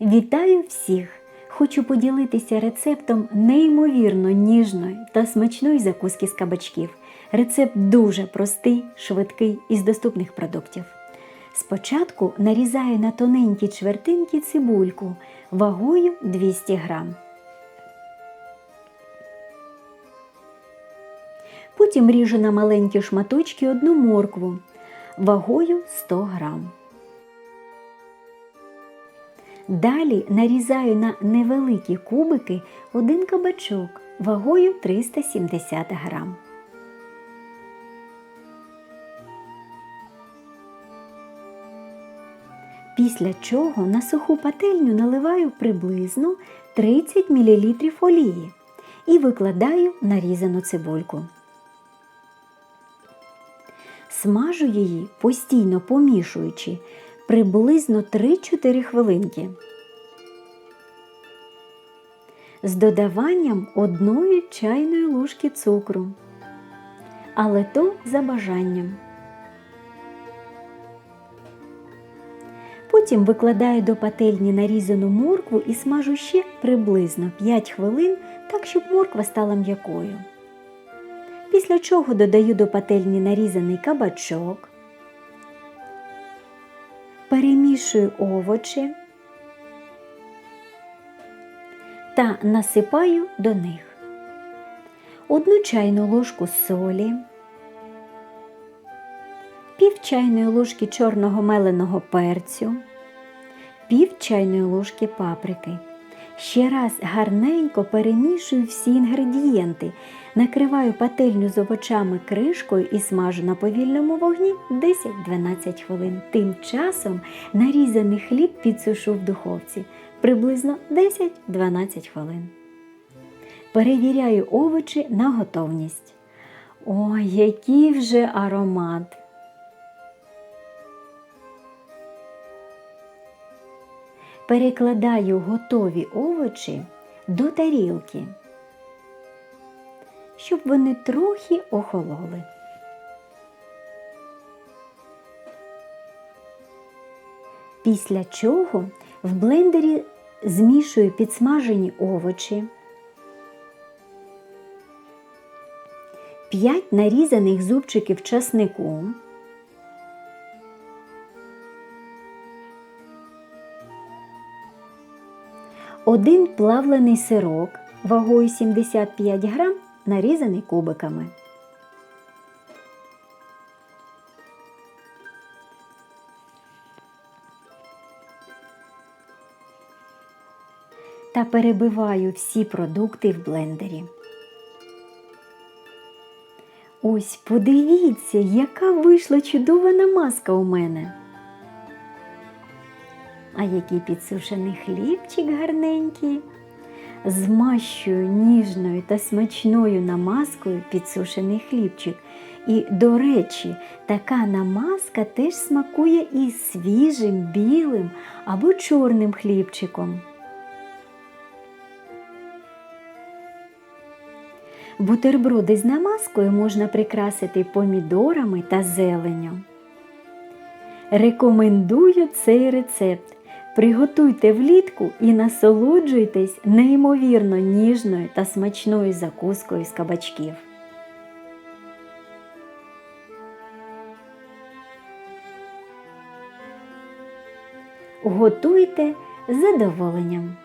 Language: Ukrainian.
Вітаю всіх! Хочу поділитися рецептом неймовірно ніжної та смачної закуски з кабачків. Рецепт дуже простий, швидкий і з доступних продуктів. Спочатку нарізаю на тоненькі чвертинки цибульку вагою 200 грам. Потім ріжу на маленькі шматочки одну моркву вагою 100 грам. Далі нарізаю на невеликі кубики один кабачок вагою 370 грам. Після чого на суху пательню наливаю приблизно 30 мл олії і викладаю нарізану цибульку. Смажу її, постійно помішуючи, приблизно 3-4 хвилинки. З додаванням одної чайної ложки цукру. Але то за бажанням. Потім викладаю до пательні нарізану моркву і смажу ще приблизно 5 хвилин, так щоб морква стала м'якою. Після чого додаю до пательні нарізаний кабачок, перемішую овочі та насипаю до них одну чайну ложку солі, пів чайної ложки чорного меленого перцю, пів чайної ложки паприки. Ще раз гарненько перемішую всі інгредієнти, накриваю пательню з овочами кришкою і смажу на повільному вогні 10-12 хвилин. Тим часом нарізаний хліб підсушу в духовці приблизно 10-12 хвилин. Перевіряю овочі на готовність. Ой, який вже аромат! Перекладаю готові овочі до тарілки, щоб вони трохи охололи. Після чого в блендері змішую підсмажені овочі, 5 нарізаних зубчиків часнику. Один плавлений сирок вагою 75 грам, нарізаний кубиками. Та перебиваю всі продукти в блендері. Ось подивіться, яка вийшла чудова намазка у мене. А який підсушений хлібчик гарненький. Змащую ніжною та смачною намазкою підсушений хлібчик. І, до речі, така намазка теж смакує і свіжим, білим або чорним хлібчиком. Бутерброди з намазкою можна прикрасити помідорами та зеленню. Рекомендую цей рецепт. Приготуйте влітку і насолоджуйтесь неймовірно ніжною та смачною закускою з кабачків. Готуйте задоволенням.